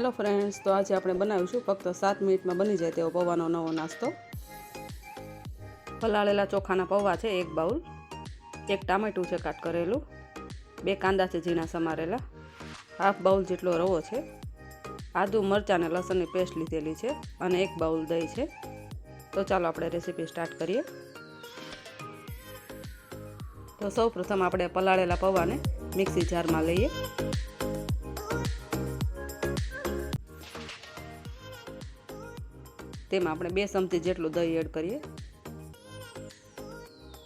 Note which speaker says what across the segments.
Speaker 1: Hello friends તો આજે આપણે બનાવીશું ફક્ત સાત મિનિટમાં બની જાય તેવો પૌવાનો નવો નાસ્તો. પલાળેલા ચોખાના પૌવા છે એક બાઉલ, એક ટામેટું છે કાટ કરેલું, બે કાંદા છે ઝીણા સમારેલા, હાફ બાઉલ જેટલો રવો છે, આદુ, મરચાં અને લસણની પેસ્ટ લીધેલી છે અને એક બાઉલ દહીં છે. તો ચાલો આપણે રેસીપી સ્ટાર્ટ કરીએ. તો સૌ પ્રથમ આપણે પલાળેલા પૌવાને મિક્સી જારમાં લઈએ. તેમાં આપણે બે ચમચી જેટલું દહીં એડ કરીએ.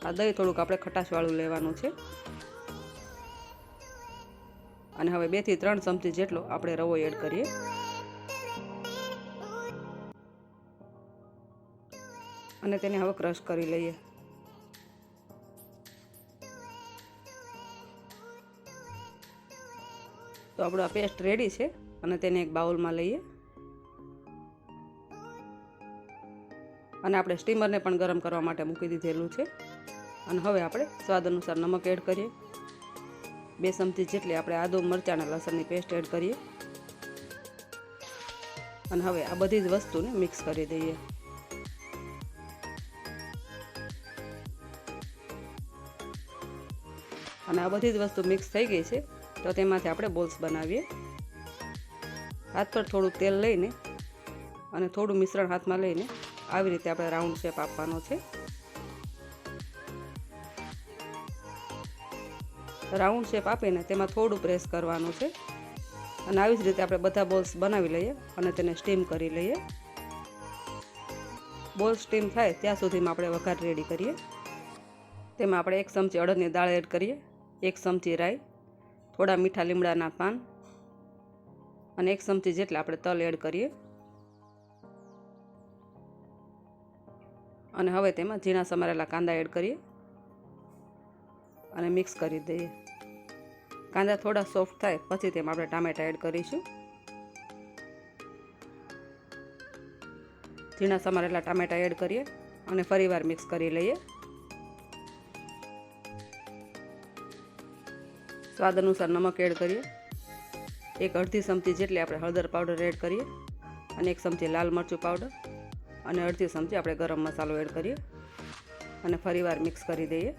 Speaker 1: આ દહીં થોડુંક આપણે ખટાશવાળું લેવાનું છે. અને હવે બેથી ત્રણ ચમચી જેટલો આપણે રવો એડ કરીએ. અને તેને હવે ક્રશ કરી લઈએ. તો આપણો આ પેસ્ટ રેડી છે. અને તેને એક બાઉલમાં લઈએ. અને આપણે સ્ટીમરને પણ ગરમ કરવા માટે મૂકી દીધેલું છે. અને હવે આપણે સ્વાદ અનુસાર નમક એડ કરીએ. બે ચમચી જેટલી આપણે આદુ મરચાં અને લસણની પેસ્ટ એડ કરીએ. અને હવે આ બધી જ વસ્તુને મિક્સ કરી દઈએ. અને આ બધી જ વસ્તુ મિક્સ થઈ ગઈ છે, તો તેમાંથી આપણે બોલ્સ બનાવીએ. હાથ પર થોડું તેલ લઈને અને થોડું મિશ્રણ હાથમાં લઈને આવી રીતે આપણે રાઉન્ડ શેપ આપવાનો છે. રાઉન્ડ શેપ આપીને તેમાં થોડું પ્રેસ કરવાનું છે. અને આવી જ રીતે આપણે બધા બોલ્સ બનાવી લઈએ અને તેને સ્ટીમ કરી લઈએ. બોલ સ્ટીમ થાય ત્યાં સુધીમાં આપણે વઘાર રેડી કરીએ. તેમાં આપણે એક ચમચી અડદની દાળ એડ કરીએ, એક ચમચી રાઈ, થોડા મીઠા લીમડાના પાન અને એક ચમચી જેટલા આપણે તલ એડ કરીએ. અને હવે તેમાં ઝીણા સમારેલા કાંદા એડ કરીએ. અને મિક્સ કરી દઈએ. કાંદા થોડા સોફ્ટ થાય, પછી તેમાં આપણે ટામેટા એડ કરીશું. ઝીણા સમારેલા ટામેટા એડ કરીએ અને ફરીવાર મિક્સ કરી લઈએ. સ્વાદ અનુસાર નમક એડ કરીએ. એક અડધી ચમચી જેટલી આપણે હળદર પાવડર એડ કરીએ. અને એક ચમચી લાલ મરચું પાવડર અને અડધી ચમચી આપણે ગરમ મસાલો એડ કરીએ અને ફરીવાર મિક્સ કરી દઈએ.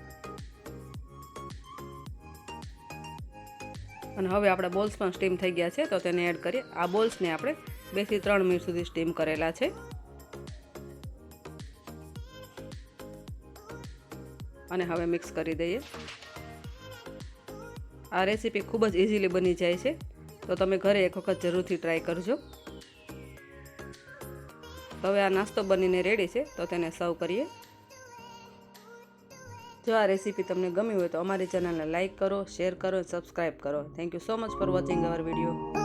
Speaker 1: અને હવે આપણા બોલ્સ પણ સ્ટીમ થઈ ગયા છે, તો તેને એડ કરીએ. આ બોલ્સને આપણે બેથી ત્રણ મિનિટ સુધી સ્ટીમ કરેલા છે. અને હવે મિક્સ કરી દઈએ. આ રેસીપી ખૂબ જ ઇઝીલી બની જાય છે, તો તમે ઘરે એક વખત જરૂરથી ટ્રાય કરજો. હવે આ નાસ્તો બનીને રેડી છે, તો તેને સર્વ કરીએ. જો આ રેસીપી તમને ગમી હોય તો અમારી ચેનલને લાઇક કરો શેર કરો સબસ્ક્રાઈબ કરો. Thank you so much for watching our video